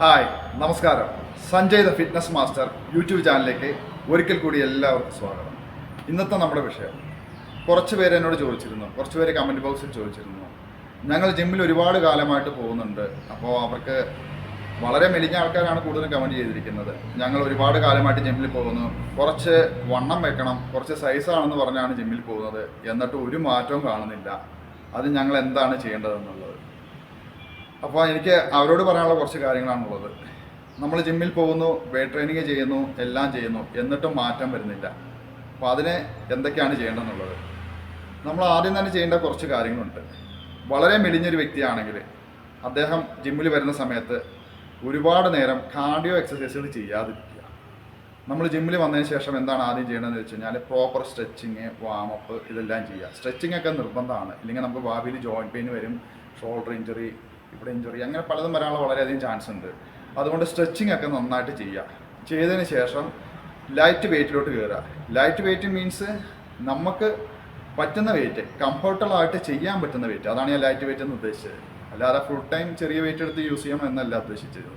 Hi നമസ്കാരം. Sanjay the fitness master YouTube ചാനലിലേക്ക് ഒരിക്കൽ കൂടി എല്ലാവർക്കും സ്വാഗതം. ഇന്നത്തെ നമ്മുടെ വിഷയം. കുറച്ച് പേര് എന്നോട് ചോദിച്ചിരുന്നു. കുറച്ച് പേര് കമന്റ് ബോക്സിൽ ചോദിച്ചിരുന്നു. ഞങ്ങൾ ജിമ്മിൽ ഒരുപാട് കാലമായിട്ട് പോകുന്നുണ്ട്. അപ്പോൾ അവർക്ക് വളരെ മെലിഞ്ഞ ആൾക്കാരാണ് കൂടുതലും കമന്റ് ചെയ്തിരിക്കുന്നത്. ഞങ്ങൾ ഒരുപാട് കാലമായിട്ട് ജിമ്മിൽ പോകുന്നു. കുറച്ച് വണ്ണം വെക്കണം കുറച്ച് സൈസാണെന്ന് പറഞ്ഞാണ് ജിമ്മിൽ പോകുന്നത്. എന്നിട്ട് ഒരു മാറ്റവും കാണുന്നില്ല. അത് ഞങ്ങൾ എന്താണ് ചെയ്യേണ്ടതെന്നുള്ളത്? അപ്പോൾ എനിക്ക് അവരോട് പറയാനുള്ള കുറച്ച് കാര്യങ്ങളാണുള്ളത്. നമ്മൾ ജിമ്മിൽ പോകുന്നു വെയിറ്റ് ട്രെയിനിങ് ചെയ്യുന്നു എല്ലാം ചെയ്യുന്നു. എന്നിട്ടും മാറ്റം വരുന്നില്ല. അപ്പോൾ അതിനെ എന്തൊക്കെയാണ് ചെയ്യേണ്ടതെന്നുള്ളത്. നമ്മൾ ആദ്യം തന്നെ ചെയ്യേണ്ട കുറച്ച് കാര്യങ്ങളുണ്ട്. വളരെ മെലിഞ്ഞൊരു വ്യക്തിയാണെങ്കിൽ അദ്ദേഹം ജിമ്മിൽ വരുന്ന സമയത്ത് ഒരുപാട് നേരം കാർഡിയോ എക്സസൈസുകൾ ചെയ്യാതിരിക്കുക. നമ്മൾ ജിമ്മിൽ വന്നതിന് ശേഷം എന്താണ് ആദ്യം ചെയ്യേണ്ടതെന്ന് വെച്ച് കഴിഞ്ഞാൽ പ്രോപ്പർ സ്ട്രെച്ചിങ് വാമപ്പ് ഇതെല്ലാം ചെയ്യുക. സ്ട്രെച്ചിങ് ഒക്കെ നിർബന്ധമാണ്. ഇല്ലെങ്കിൽ നമുക്ക് ഭാവിയിൽ ജോയിന്റ് പെയിൻ വരും ഷോൾഡർ ഇഞ്ചുറി ഇവിടെ ഇഞ്ചുറി അങ്ങനെ പലതും വരാനുള്ള വളരെയധികം ചാൻസ് ഉണ്ട്. അതുകൊണ്ട് സ്ട്രെച്ചിങ് ഒക്കെ നന്നായിട്ട് ചെയ്യുക. ചെയ്തതിന് ശേഷം ലൈറ്റ് വെയിറ്റിലോട്ട് കയറുക ലൈറ്റ് വെയിറ്റ് മീൻസ് നമുക്ക് പറ്റുന്ന വെയിറ്റ് കംഫർട്ടബിൾ ആയിട്ട് ചെയ്യാൻ പറ്റുന്ന വെയിറ്റ് അതാണ് ഞാൻ ലൈറ്റ് വെയിറ്റ് എന്ന് ഉദ്ദേശിച്ചത്. അല്ലാതെ ഫുൾ ടൈം ചെറിയ വെയിറ്റ് എടുത്ത് യൂസ് ചെയ്യണം എന്നല്ല ഉദ്ദേശിച്ചത്.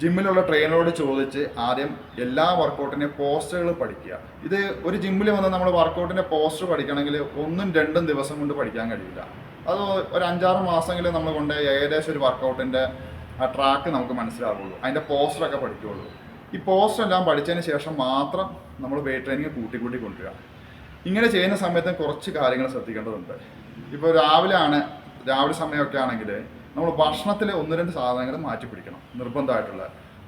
ജിമ്മിലുള്ള ട്രെയിനറോട് ചോദിച്ച് ആദ്യം എല്ലാ വർക്കൗട്ടിന്റെയും പോസ്റ്ററുകൾ പഠിക്കുക. ഇത് ഒരു ജിമ്മിൽ വന്ന് നമ്മൾ വർക്കൗട്ടിന്റെ പോസ്റ്റർ പഠിക്കണമെങ്കിൽ ഒന്നും രണ്ടും ദിവസം കൊണ്ട് പഠിക്കാൻ കഴിയില്ല. അത് ഒരു അഞ്ചാറ് മാസമെങ്കിലും നമ്മൾ കൊണ്ട് ഏകദേശം ഒരു വർക്കൗട്ടിന്റെ ആ ട്രാക്ക് നമുക്ക് മനസ്സിലാവുള്ളൂ. അതിന്റെ പോസ്റ്ററൊക്കെ പഠിക്കുകയുള്ളൂ ഈ പോസ്റ്റർ എല്ലാം പഠിച്ചതിന് ശേഷം മാത്രം നമ്മൾ വെയിറ്റ് ട്രെയിനിങ് കൂട്ടി കൂട്ടി കൊണ്ടുവരിക. ഇങ്ങനെ ചെയ്യുന്ന സമയത്ത് കുറച്ച് കാര്യങ്ങൾ ശ്രദ്ധിക്കേണ്ടതുണ്ട്. ഇപ്പോൾ രാവിലെ ആണ് രാവിലെ സമയമൊക്കെ ആണെങ്കിൽ നമ്മൾ ഭക്ഷണത്തിൽ ഒന്ന് രണ്ട് സാധനങ്ങൾ മാറ്റി പിടിക്കണം നിർബന്ധമായിട്ടുള്ള.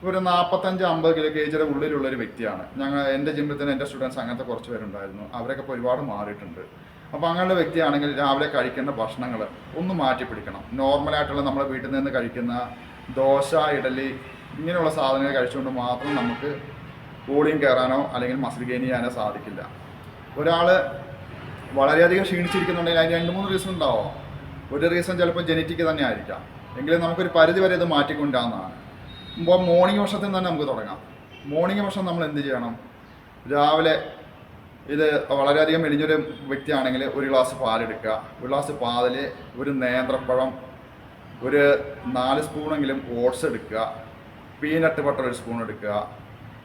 ഒരു നാൽപ്പത്തഞ്ച് അമ്പത് കിലോ കേജിയുടെ ഉള്ളിലുള്ള ഒരു വ്യക്തിയാണ്. ഞങ്ങൾ എന്റെ ജിമ്മിൽ തന്നെ എന്റെ സ്റ്റുഡൻസ് അങ്ങനത്തെ കുറച്ച് പേരുണ്ടായിരുന്നു. അവരൊക്കെ ഇപ്പോൾ ഒരുപാട് മാറിയിട്ടുണ്ട്. അപ്പോൾ അങ്ങനെയുള്ള വ്യക്തിയാണെങ്കിൽ രാവിലെ കഴിക്കേണ്ട ഭക്ഷണങ്ങൾ ഒന്ന് മാറ്റി പിടിക്കണം. നോർമലായിട്ടുള്ള നമ്മുടെ വീട്ടിൽ നിന്ന് കഴിക്കുന്ന ദോശ ഇഡലി ഇങ്ങനെയുള്ള സാധനങ്ങൾ കഴിച്ചുകൊണ്ട് മാത്രം നമുക്ക് ബോളിയും കയറാനോ അല്ലെങ്കിൽ മസിൽ ഗെയിൻ ചെയ്യാനോ സാധിക്കില്ല. ഒരാൾ വളരെയധികം ക്ഷീണിച്ചിരിക്കുന്നുണ്ടെങ്കിൽ അതിന് രണ്ട് മൂന്ന് റീസൺ ഉണ്ടാവും? ഒരു റീസൺ ചിലപ്പോൾ ജനറ്റിക് തന്നെ ആയിരിക്കാം. എങ്കിലും നമുക്കൊരു പരിധി വരെ ഇത് മാറ്റിക്കൊണ്ടാവുന്നതാണ് ഇപ്പോൾ മോർണിംഗ് വർഷത്തിൽ തന്നെ നമുക്ക് തുടങ്ങാം. മോർണിംഗ് വർഷം നമ്മൾ എന്ത് ചെയ്യണം? രാവിലെ ഇത് വളരെയധികം മെലിഞ്ഞൊരു വ്യക്തിയാണെങ്കിൽ ഒരു ഗ്ലാസ് പാലെടുക്കുക. ഒരു ഗ്ലാസ് പാലിൽ ഒരു നേന്ത്രപ്പഴം ഒരു നാല് സ്പൂണെങ്കിലും ഓട്സ് എടുക്കുക. പീനട്ട് ബട്ടർ ഒരു സ്പൂൺ എടുക്കുക.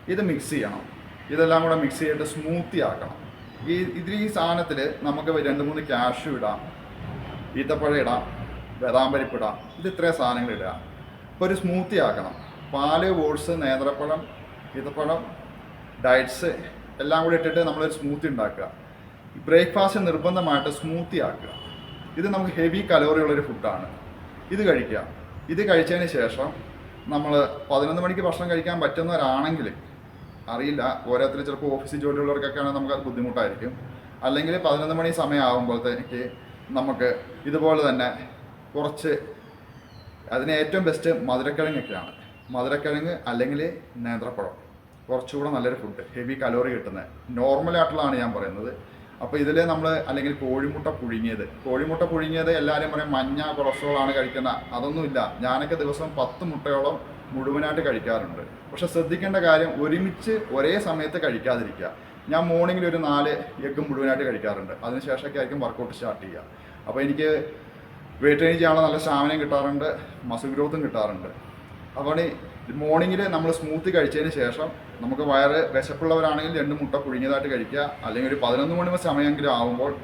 ഇത് മിക്സ് ചെയ്യണം. ഇതെല്ലാം കൂടെ മിക്സ് ചെയ്തിട്ട് സ്മൂത്തി ആക്കണം. ഈ ഇതിൽ ഈ സാധനത്തിൽ നമുക്ക് രണ്ട് മൂന്ന് ക്യാഷു ഇടാം. ഈത്തപ്പഴം ഇടാം. ബദാം പരിപ്പ് ഇടാം. ഇത് ഇത്രയും സാധനങ്ങൾ ഇടുക. ഇപ്പോൾ ഒരു സ്മൂത്തി ആക്കണം. പാൽ ഓട്സ് നേന്ത്രപ്പഴം ഈത്തപ്പഴം ഡയറ്റ്സ് എല്ലാം കൂടി ഇട്ടിട്ട് നമ്മളൊരു സ്മൂത്തി ഉണ്ടാക്കുക. ബ്രേക്ക്ഫാസ്റ്റ് നിർബന്ധമായിട്ട് സ്മൂത്തി ആക്കുക. ഇത് നമുക്ക് ഹെവി കലോറി ഉള്ളൊരു ഫുഡാണ് ഇത് കഴിക്കുക. ഇത് കഴിച്ചതിന് ശേഷം നമ്മൾ പതിനൊന്ന് മണിക്ക് ഭക്ഷണം കഴിക്കാൻ പറ്റുന്നവരാണെങ്കിൽ അറിയില്ല ഓരോരുത്തർ ചിലപ്പോൾ ഓഫീസിൽ ജോലിയുള്ളവർക്കൊക്കെ ആണെങ്കിൽ നമുക്കത് ബുദ്ധിമുട്ടായിരിക്കും. അല്ലെങ്കിൽ പതിനൊന്ന് മണി സമയമാകുമ്പോഴത്തേക്ക് നമുക്ക് ഇതുപോലെ തന്നെ കുറച്ച് അതിന് ഏറ്റവും ബെസ്റ്റ് മധുരക്കിഴങ്ങൊക്കെയാണ്. മധുരക്കിഴങ്ങ് അല്ലെങ്കിൽ നേന്ത്രപ്പഴം. കുറച്ചുകൂടെ നല്ലൊരു ഫുഡ് ഹെവി കലോറി കിട്ടുന്നത് നോർമൽ ആയിട്ടുള്ളതാണ് ഞാൻ പറയുന്നത്. അപ്പോൾ ഇതിൽ നമ്മൾ അല്ലെങ്കിൽ കോഴിമുട്ട പുഴുങ്ങിയത് കോഴിമുട്ട പുഴുങ്ങിയത് എല്ലാവരും പറയും മഞ്ഞ കൊളസ്ട്രോൾ ആണ് കഴിക്കുന്നത് അതൊന്നുമില്ല ഞാനൊക്കെ ദിവസം പത്ത് മുട്ടയോളം മുഴുവനായിട്ട് കഴിക്കാറുണ്ട്. പക്ഷെ ശ്രദ്ധിക്കേണ്ട കാര്യം ഒരുമിച്ച് ഒരേ സമയത്ത് കഴിക്കാതിരിക്കുക. ഞാൻ മോർണിംഗിൽ ഒരു നാല് എഗ്ഗ് മുഴുവനായിട്ട് കഴിക്കാറുണ്ട്. അതിനുശേഷമൊക്കെ ആയിരിക്കും വർക്കൗട്ട് സ്റ്റാർട്ട് ചെയ്യുക. അപ്പോൾ എനിക്ക് വെയിറ്റ് ട്രെയിൻ ചെയ്യാനുള്ള നല്ല സ്റ്റാമിനയും കിട്ടാറുണ്ട് മസിൽ ഗ്രോത്തും കിട്ടാറുണ്ട്. അപ്പോൾ മോർണിംഗിൽ നമ്മൾ സ്മൂത്ത് കഴിച്ചതിന് ശേഷം നമുക്ക് വയറ് വിശപ്പുള്ളവരാണെങ്കിൽ രണ്ട് മുട്ട പുഴുങ്ങിയതായിട്ട് കഴിക്കുക. അല്ലെങ്കിൽ ഒരു പതിനൊന്ന് മണി സമയമെങ്കിലും ആകുമ്പോൾ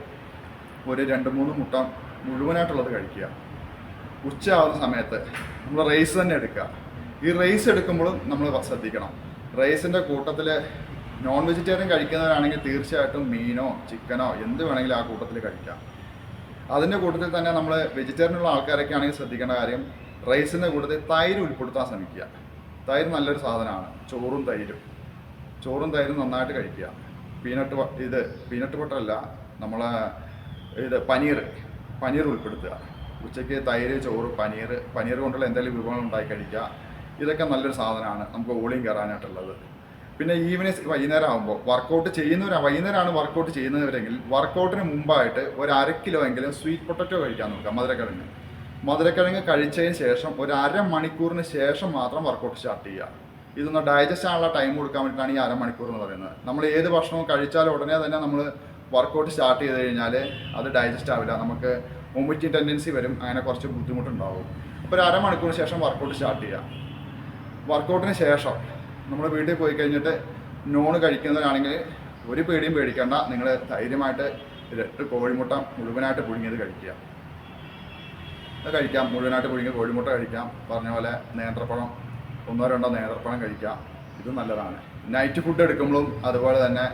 ഒരു രണ്ട് മൂന്ന് മുട്ട മുഴുവനായിട്ടുള്ളത് കഴിക്കുക. ഉച്ചയാവുന്ന സമയത്ത് നമ്മൾ റൈസ് തന്നെ എടുക്കുക. ഈ റൈസ് എടുക്കുമ്പോഴും നമ്മൾ ശ്രദ്ധിക്കണം. റൈസിന്റെ കൂട്ടത്തിൽ നോൺ വെജിറ്റേറിയൻ കഴിക്കുന്നവരാണെങ്കിൽ തീർച്ചയായിട്ടും മീനോ ചിക്കനോ എന്ത് വേണമെങ്കിലും ആ കൂട്ടത്തിൽ കഴിക്കാം. അതിന്റെ കൂട്ടത്തിൽ തന്നെ നമ്മൾ വെജിറ്റേറിയൻ ഉള്ള ആൾക്കാരൊക്കെ ആണെങ്കിൽ ശ്രദ്ധിക്കേണ്ട കാര്യം റൈസിന്റെ കൂട്ടത്തിൽ തൈര് ഉൾപ്പെടുത്താൻ ശ്രമിക്കുക. തൈര് നല്ലൊരു സാധനമാണ്. ചോറും തൈരും. ചോറും തൈരും നന്നായിട്ട് കഴിക്കുക. പീനട്ട് ഇത് പീനട്ട് ബട്ടറല്ല നമ്മളെ ഇത് പനീർ പനീർ ഉൾപ്പെടുത്തുക. ഉച്ചയ്ക്ക് തൈര് ചോറ് പനീർ പനീർ കൊണ്ടുള്ള എന്തെങ്കിലും വിഭവങ്ങൾ ഉണ്ടാക്കി കഴിക്കുക. ഇതൊക്കെ നല്ലൊരു സാധനമാണ് നമുക്ക് ഓളിയും കയറാനായിട്ടുള്ളത്. പിന്നെ ഈവനിങ് വൈകുന്നേരം ആകുമ്പോൾ വർക്കൗട്ട് ചെയ്യുന്നവർ വൈകുന്നേരമാണ് വർക്കൗട്ട് ചെയ്യുന്നവരെങ്കിൽ വർക്കൗട്ടിന് മുമ്പായിട്ട് ഒരു അര കിലോ എങ്കിലും സ്വീറ്റ് പൊട്ടറ്റോ കഴിക്കാൻ നോക്കുക മധുരക്കിഴങ്ങ്. മധുരക്കിഴങ്ങ് കഴിച്ചതിന് ശേഷം ഒരു അരമണിക്കൂറിന് ശേഷം മാത്രം വർക്കൗട്ട് സ്റ്റാർട്ട് ചെയ്യുക. ഇതൊന്ന് ഡൈജസ്റ്റ് ആണുള്ള ടൈം കൊടുക്കാൻ വേണ്ടിയിട്ടാണ് ഈ അരമണിക്കൂർ എന്ന് പറയുന്നത്. നമ്മൾ ഏത് ഭക്ഷണവും കഴിച്ചാൽ ഉടനെ തന്നെ നമ്മൾ വർക്കൗട്ട് സ്റ്റാർട്ട് ചെയ്ത് കഴിഞ്ഞാൽ അത് ഡൈജസ്റ്റ് ആവില്ല. നമുക്ക് വൊമിറ്റിംഗ് ടെൻഡൻസി വരും. അങ്ങനെ കുറച്ച് ബുദ്ധിമുട്ടുണ്ടാവും. അപ്പോൾ ഒരു അരമണിക്കൂറിന് ശേഷം വർക്കൗട്ട് സ്റ്റാർട്ട് ചെയ്യുക. വർക്കൗട്ടിന് ശേഷം നമ്മൾ വീട്ടിൽ പോയി കഴിഞ്ഞിട്ട് നോൺ കഴിക്കുന്നവരാണെങ്കിൽ ഒരു പേടിയും പേടിക്കേണ്ട. നിങ്ങൾ ധൈര്യമായിട്ട് രണ്ട് കോഴിമുട്ട മുഴുവനായിട്ട് പുഴുങ്ങിയത് കഴിക്കുക. കഴിക്കാം. മുഴുവനായിട്ട് പുഴുങ്ങി കോഴിമുട്ട കഴിക്കാം. പറഞ്ഞ പോലെ നേന്ത്രപ്പഴം ഒന്നോ രണ്ടോ നേന്ത്രപ്പഴം കഴിക്കാം. ഇത് നല്ലതാണ്. നൈറ്റ് ഫുഡ് എടുക്കുമ്പോഴും അതുപോലെ തന്നെ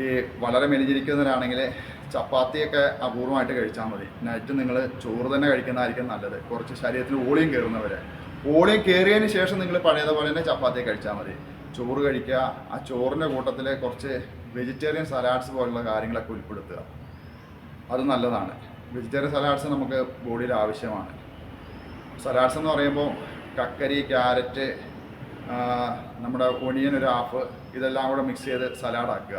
ഈ വളരെ മെലിഞ്ഞിരിക്കുന്നവരാണെങ്കിൽ ചപ്പാത്തിയൊക്കെ അപൂർവമായിട്ട് കഴിച്ചാൽ മതി. നൈറ്റ് നിങ്ങൾ ചോറ് തന്നെ കഴിക്കുന്നതായിരിക്കും നല്ലത്. കുറച്ച് ശരീരത്തിന് ഓളിയും കയറുന്നവരെ. ഓളിയും കയറിയതിന് ശേഷം നിങ്ങൾ പഴയതുപോലെ തന്നെ ചപ്പാത്തി കഴിച്ചാൽ മതി. ചോറ് കഴിക്കുക ആ ചോറിന്റെ കൂട്ടത്തിൽ കുറച്ച് വെജിറ്റേറിയൻ സലാഡ്സ് പോലുള്ള കാര്യങ്ങളൊക്കെ ഉൾപ്പെടുത്തുക. അത് നല്ലതാണ്. വെജിറ്റേറിയൻ സലാഡ്സ് നമുക്ക് ബോഡിയിൽ ആവശ്യമാണ്. സലാഡ്സ് എന്ന് പറയുമ്പോൾ കക്കരി ക്യാരറ്റ് നമ്മുടെ ഒണിയൻ ഒരു ഹാഫ് ഇതെല്ലാം കൂടെ മിക്സ് ചെയ്ത് സലാഡാക്കുക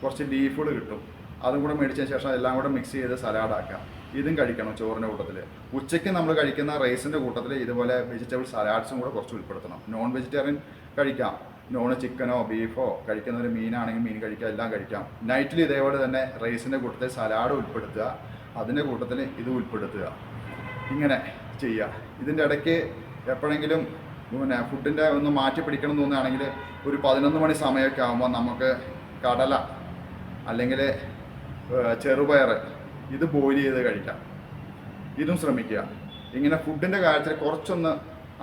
കുറച്ച് ലീഫുകൾ കിട്ടും. അതും കൂടെ മേടിച്ചതിന് ശേഷം എല്ലാം കൂടെ മിക്സ് ചെയ്ത് സലാഡാക്കുക ഇതും കഴിക്കണം ചോറിന്റെ കൂട്ടത്തിൽ ഉച്ചയ്ക്ക് നമ്മൾ കഴിക്കുന്ന റൈസിന്റെ കൂട്ടത്തിൽ ഇതുപോലെ വെജിറ്റബിൾ സലാഡ്സും കൂടെ കുറച്ച് ഉൾപ്പെടുത്തണം. നോൺ വെജിറ്റേറിയൻ കഴിക്കാം നോൺ ചിക്കനോ ബീഫോ കഴിക്കുന്നവർ മീനാണെങ്കിൽ മീൻ കഴിക്കാം എല്ലാം കഴിക്കാം. നൈറ്റിൽ ഇതേപോലെ തന്നെ റൈസിന്റെ കൂട്ടത്തിൽ സലാഡ് ഉൾപ്പെടുത്തുക. അതിന്റെ കൂട്ടത്തിൽ ഇത് ഉൾപ്പെടുത്തുക. ഇങ്ങനെ ചെയ്യുക. ഇതിന്റെ ഇടയ്ക്ക് എപ്പോഴെങ്കിലും പിന്നെ ഫുഡിന്റെ ഒന്ന് മാറ്റി പിടിക്കണം എന്ന് തോന്നുകയാണെങ്കിൽ ഒരു പതിനൊന്ന് മണി സമയമൊക്കെ ആകുമ്പോൾ നമുക്ക് കടല അല്ലെങ്കിൽ ചെറുപയർ ഇത് ബോയിൽ ചെയ്ത് കഴിക്കാം. ഇതും ശ്രമിക്കുക. ഇങ്ങനെ ഫുഡിന്റെ കാര്യത്തിൽ കുറച്ചൊന്ന്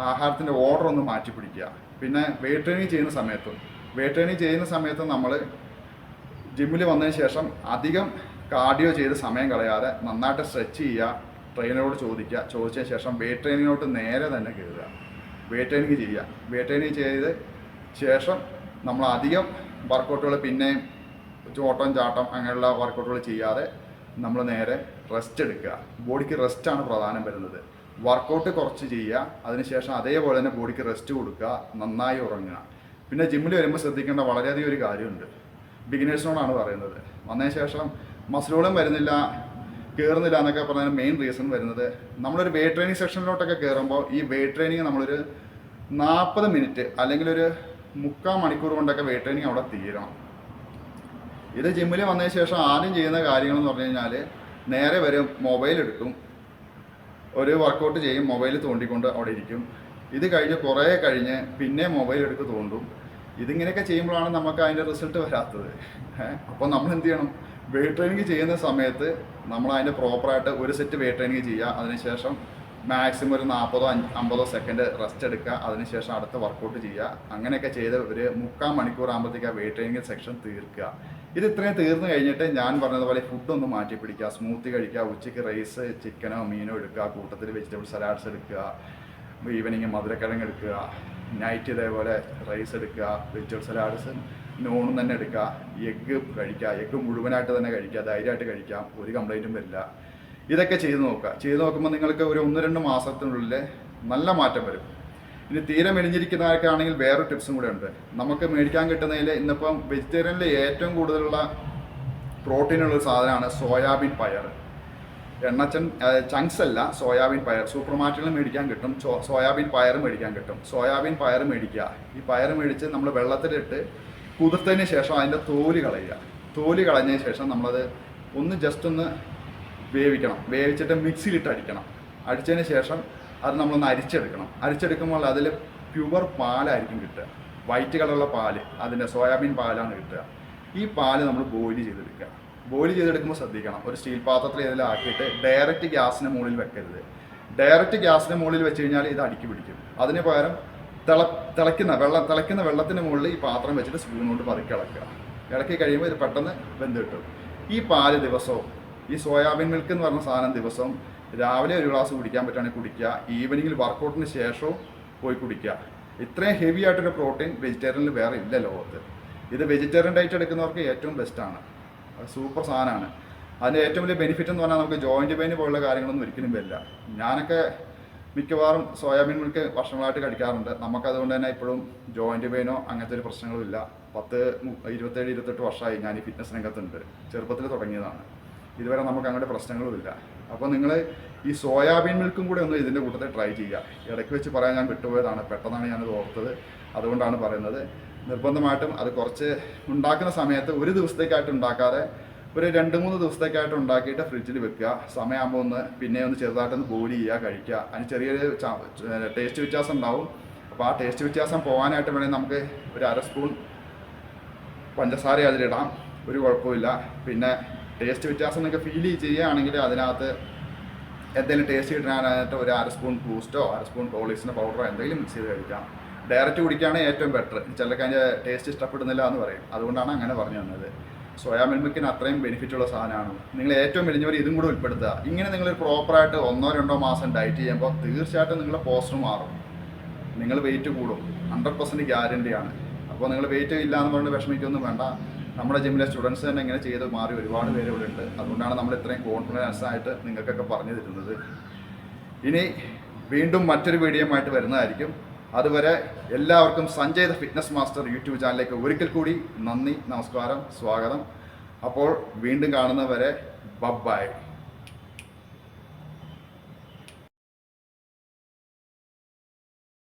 ആഹാരത്തിന്റെ ഓർഡർ ഒന്ന് മാറ്റി പിടിക്കുക. പിന്നെ വെയിറ്റ് ട്രെയിനിങ് ചെയ്യുന്ന സമയത്തും വെയിറ്റ് ട്രെയിനിങ് ചെയ്യുന്ന സമയത്ത് നമ്മൾ ജിമ്മിൽ വന്നതിന് ശേഷം അധികം കാർഡിയോ ചെയ്ത് സമയം കളയാതെ നന്നായിട്ട് സ്ട്രെച്ച് ചെയ്യുക ട്രെയിനറോട് ചോദിക്കുക. ചോദിച്ചതിന് ശേഷം വെയിറ്റ് ട്രെയിനിങ്ങിലോട്ട് നേരെ തന്നെ കയറുക വെയിറ്റ് ട്രെയിനിങ് ചെയ്യുക. വെയിറ്റ് ട്രെയിനിങ് ചെയ്ത് ശേഷം നമ്മൾ അധികം വർക്കൗട്ടുകൾ പിന്നെയും ചോട്ടം ചാട്ടം അങ്ങനെയുള്ള വർക്കൗട്ടുകൾ ചെയ്യാതെ നമ്മൾ നേരെ റെസ്റ്റ് എടുക്കുക. ബോഡിക്ക് റെസ്റ്റാണ് പ്രധാനം വരുന്നത്. വർക്കൗട്ട് കുറച്ച് ചെയ്യുക. അതിനുശേഷം അതേപോലെ തന്നെ ബോഡിക്ക് റെസ്റ്റ് കൊടുക്കുക. നന്നായി ഉറങ്ങുക. പിന്നെ ജിമ്മിൽ വരുമ്പോൾ ശ്രദ്ധിക്കേണ്ട വളരെയധികം ഒരു കാര്യമുണ്ട്. ബിഗിനേഴ്സിനോടാണ് പറയുന്നത്. വന്നതിന് ശേഷം മസിലുകളും വരുന്നില്ല കയറുന്നില്ല എന്നൊക്കെ പറഞ്ഞാൽ മെയിൻ റീസൺ വരുന്നത്. നമ്മളൊരു വെയിറ്റ് ട്രെയിനിങ് സെക്ഷനിലോട്ടൊക്കെ കയറുമ്പോൾ ഈ വെയിറ്റ് ട്രെയിനിങ് നമ്മളൊരു നാൽപ്പത് മിനിറ്റ് അല്ലെങ്കിൽ ഒരു മുക്കാൽ മണിക്കൂർ കൊണ്ടൊക്കെ വെയിറ്റ് ട്രെയിനിങ് അവിടെ തീരണം. ഇത് ജിമ്മിൽ വന്നതിന് ശേഷം ആദ്യം ചെയ്യുന്ന കാര്യങ്ങൾ എന്ന് പറഞ്ഞു കഴിഞ്ഞാൽ നേരെ വരും മൊബൈൽ എടുക്കും. ഒരു വർക്കൗട്ട് ചെയ്യും മൊബൈൽ തോണ്ടിക്കൊണ്ട് അവിടെ ഇരിക്കും. ഇത് കഴിഞ്ഞ് കുറേ കഴിഞ്ഞ് പിന്നെ മൊബൈൽ എടുത്ത് തോണ്ടും. ഇതിങ്ങനെയൊക്കെ ചെയ്യുമ്പോഴാണ് നമുക്ക് അതിന്റെ റിസൾട്ട് വരാത്തത്. അപ്പോൾ നമ്മൾ എന്ത് ചെയ്യണം? വെയിറ്റ് ട്രെയിനിങ് ചെയ്യുന്ന സമയത്ത് നമ്മൾ അതിന്റെ പ്രോപ്പറായിട്ട് ഒരു സെറ്റ് വെയിറ്റ് ട്രെയിനിങ് ചെയ്യുക. അതിനുശേഷം മാക്സിമം ഒരു നാൽപ്പതോ അമ്പതോ സെക്കൻഡ് റെസ്റ്റ് എടുക്കുക. അതിനുശേഷം അടുത്ത വർക്കൗട്ട് ചെയ്യുക. അങ്ങനെയൊക്കെ ചെയ്ത് ഒരു മുക്കാൽ മണിക്കൂർ ആകുമ്പോഴത്തേക്ക് ആ വെയിറ്റ് ട്രെയിനിങ് സെക്ഷൻ തീർക്കുക. ഇത് ഇത്രയും തീർന്നു കഴിഞ്ഞിട്ട് ഞാൻ പറഞ്ഞതുപോലെ ഫുഡ് ഫുഡൊന്ന് മാറ്റി പിടിക്കുക. സ്മൂത്തി കഴിക്കുക. ഉച്ചയ്ക്ക് റൈസ് ചിക്കനോ മീനോ എടുക്കുക. കൂട്ടത്തിൽ വെജിറ്റബിൾ സലാഡ്സ് എടുക്കുക. ഈവനിങ് മധുരക്കിഴങ്ങ് എടുക്കുക. നൈറ്റ് ഇതേപോലെ റൈസ് എടുക്കുക വെജിറ്റബിൾ സലാഡ്സ് നോണും തന്നെ എടുക്കുക. എഗ്ഗ് കഴിക്കുക എഗ്ഗ് മുഴുവനായിട്ട് തന്നെ കഴിക്കുക ധൈര്യമായിട്ട് കഴിക്കാം. ഒരു കംപ്ലൈന്റും വരില്ല. ഇതൊക്കെ ചെയ്ത് നോക്കുക. ചെയ്ത് നോക്കുമ്പോൾ നിങ്ങൾക്ക് ഒരു ഒന്ന് രണ്ട് മാസത്തിനുള്ളിൽ നല്ല മാറ്റം വരും. ഇനി തീരെ മെലിഞ്ഞിരിക്കുന്നവർക്കാണെങ്കിൽ വേറെ ടിപ്സും കൂടെ ഉണ്ട്. നമുക്ക് മേടിക്കാൻ കിട്ടുന്നതിൽ ഇന്നിപ്പം വെജിറ്റേറിയനിൽ ഏറ്റവും കൂടുതലുള്ള പ്രോട്ടീനുള്ള സാധനമാണ് സോയാബീൻ പയർ എണ്ണച്ചൻ ചങ്ക്സ് അല്ല സോയാബീൻ പയർ. സൂപ്പർ മാർക്കറ്റിൽ മേടിക്കാൻ കിട്ടും സോയാബീൻ പയർ മേടിക്കാൻ കിട്ടും. സോയാബീൻ പയർ മേടിക്കുക. ഈ പയർ മേടിച്ച് നമ്മൾ വെള്ളത്തിലിട്ട് കുതിർത്തതിന് ശേഷം അതിന്റെ തോൽ കളയുക. തോൽ കളഞ്ഞതിന് ശേഷം നമ്മളത് ഒന്ന് ജസ്റ്റ് ഒന്ന് വേവിക്കണം. വേവിച്ചിട്ട് മിക്സിയിലിട്ട് അടിക്കണം. അടിച്ചതിന് ശേഷം അത് നമ്മളൊന്ന് അരിച്ചെടുക്കണം. അരിച്ചെടുക്കുമ്പോൾ അതിൽ പ്യുവർ പാലായിരിക്കും കിട്ടുക. വൈറ്റ് കളറുള്ള പാൽ അതിന്റെ സോയാബീൻ പാലാണ് കിട്ടുക. ഈ പാൽ നമ്മൾ ബോയിൽ ചെയ്തെടുക്കുക. ബോയിൽ ചെയ്തെടുക്കുമ്പോൾ ശ്രദ്ധിക്കണം. ഒരു സ്റ്റീൽ പാത്രത്തിൽ ഇതിലാക്കിയിട്ട് ഡയറക്റ്റ് ഗ്യാസിന് മുകളിൽ വെക്കരുത്. ഡയറക്റ്റ് ഗ്യാസിന് മുകളിൽ വെച്ച് കഴിഞ്ഞാൽ ഇത് അടുക്കി പിടിക്കും. അതിന് പകരം തിള തിളയ്ക്കുന്ന വെള്ളം തിളയ്ക്കുന്ന വെള്ളത്തിന് മുകളിൽ ഈ പാത്രം വെച്ചിട്ട് സ്പൂൺ കൊണ്ട് പതുക്കി ഇളക്കുക. ഇളക്കി കഴിയുമ്പോൾ ഇത് പെട്ടെന്ന് വെന്ത് കിട്ടും. ഈ പാൽ ദിവസവും ഈ സോയാബീൻ മിൽക്ക് എന്ന് പറഞ്ഞ സാധനം ദിവസവും രാവിലെ ഒരു ഗ്ലാസ് കുടിക്കാൻ പറ്റുകയാണെങ്കിൽ കുടിക്കുക. ഈവനിങ്ങിൽ വർക്കൗട്ടിന് ശേഷവും പോയി കുടിക്കുക. ഇത്രയും ഹെവി ആയിട്ടൊരു പ്രോട്ടീൻ വെജിറ്റേറിയനിൽ വേറെ ഇല്ല ലോകത്ത്. ഇത് വെജിറ്റേറിയൻ ഡയറ്റ് എടുക്കുന്നവർക്ക് ഏറ്റവും ബെസ്റ്റാണ് സൂപ്പർ സാധനമാണ്. അതിന്റെ ഏറ്റവും വലിയ ബെനിഫിറ്റ് എന്ന് പറഞ്ഞാൽ നമുക്ക് ജോയിന്റ് പെയിൻ പോലുള്ള കാര്യങ്ങളൊന്നും ഒരിക്കലും വരില്ല. ഞാനൊക്കെ മിക്കവാറും സോയാബീൻ മിൽക്ക് വർഷങ്ങളായിട്ട് കഴിക്കാറുണ്ട്. നമുക്കതുകൊണ്ട് തന്നെ ഇപ്പോഴും ജോയിന്റ് പെയിനോ അങ്ങനത്തെ ഒരു പ്രശ്നങ്ങളും ഇല്ല. പത്ത് ഇരുപത്തേഴ് ഇരുപത്തെട്ട് വർഷമായി ഞാൻ ഈ ഫിറ്റ്നസ് രംഗത്തുണ്ട്. ചെറുപ്പത്തിൽ തുടങ്ങിയതാണ്. ഇതുവരെ നമുക്ക് അങ്ങനത്തെ അങ്ങോട്ട് പ്രശ്നങ്ങളുമില്ല അപ്പോൾ നിങ്ങൾ ഈ സോയാബീൻ മിൽക്കും കൂടെ ഒന്ന് ഇതിന്റെ കൂട്ടത്തിൽ ട്രൈ ചെയ്യുക. ഇടയ്ക്ക് വെച്ച് പറയാൻ ഞാൻ വിട്ടുപോയതാണ്. പെട്ടെന്നാണ് ഞാനത് ഓർത്തത്. അതുകൊണ്ടാണ് പറയുന്നത്. നിർബന്ധമായിട്ടും അത് കുറച്ച് ഉണ്ടാക്കുന്ന സമയത്ത് ഒരു ദിവസത്തേക്കായിട്ട് ഉണ്ടാക്കാതെ ഒരു രണ്ട് മൂന്ന് ദിവസത്തേക്കായിട്ട് ഉണ്ടാക്കിയിട്ട് ഫ്രിഡ്ജിൽ വെക്കുക. സമയമാകുമ്പോൾ ഒന്ന് പിന്നെ ഒന്ന് ചെറുതായിട്ടൊന്ന് ബോയിൽ ചെയ്യുക കഴിക്കുക. അതിന് ചെറിയൊരു ടേസ്റ്റ് വ്യത്യാസം ഉണ്ടാവും. അപ്പോൾ ആ ടേസ്റ്റ് വ്യത്യാസം പോകാനായിട്ട് വേണമെങ്കിൽ നമുക്ക് ഒരു അര സ്പൂൺ പഞ്ചസാര അതിലിടാം. ഒരു കുഴപ്പമില്ല പിന്നെ ടേസ്റ്റ് വ്യത്യാസം നിങ്ങൾക്ക് ഫീൽ ചെയ്യുകയാണെങ്കിൽ അതിനകത്ത് എന്തെങ്കിലും ടേസ്റ്റ് കിട്ടാനായിട്ട് ഒരു അര സ്പൂൺ ബൂസ്റ്റോ അര സ്പൂൺ കോളിക്സിന്റെ പൗഡറോ എന്തെങ്കിലും മിക്സ് ചെയ്ത് കഴിക്കാം. ഡയറക്റ്റ് കുടിക്കുകയാണ് ഏറ്റവും ബെറ്റർ ചിലർക്ക് അതിന്റെ ടേസ്റ്റ് ഇഷ്ടപ്പെടുന്നില്ല എന്ന് പറയും. അതുകൊണ്ടാണ് അങ്ങനെ പറഞ്ഞു തന്നത് സോയാ മിൽമിക്കിന് അത്രയും ബെനിഫിറ്റ് ഉള്ള സാധനമാണ്. നിങ്ങൾ ഏറ്റവും മെലിഞ്ഞവർ ഇതും കൂടെ ഉൾപ്പെടുത്തുക. ഇങ്ങനെ നിങ്ങൾ പ്രോപ്പറായിട്ട് ഒന്നോ രണ്ടോ മാസം ഡയറ്റ് ചെയ്യുമ്പോൾ തീർച്ചയായിട്ടും നിങ്ങളുടെ പോസ്റ്റർ മാറും. നിങ്ങൾ വെയിറ്റ് കൂടും. ഹൺഡ്രഡ് പെർസെന്റ് ഗ്യാരണ്ടിയാണ് അപ്പോൾ നിങ്ങൾ വെയിറ്റ് ഇല്ല എന്ന് പറഞ്ഞ് വിഷമിക്കൊന്നും വേണ്ട. നമ്മുടെ ജിമ്മിലെ സ്റ്റുഡൻസ് തന്നെ ഇങ്ങനെ ചെയ്ത് മാറി ഒരുപാട് പേര് ഇവിടെ ഉണ്ട്. അതുകൊണ്ടാണ് നമ്മൾ ഇത്രയും കോൺഫിഡൻസ് ആയിട്ട് നിങ്ങൾക്കൊക്കെ പറഞ്ഞു തരുന്നത്. ഇനി വീണ്ടും മറ്റൊരു വീഡിയോ ആയിട്ട് വരുന്നതായിരിക്കും. അതുവരെ എല്ലാവർക്കും Sanjay the fitness master YouTube ചാനലിലേക്ക് ഒരിക്കൽ കൂടി നന്ദി നമസ്കാരം സ്വാഗതം. അപ്പോൾ വീണ്ടും കാണുന്നവരെ ബബായ്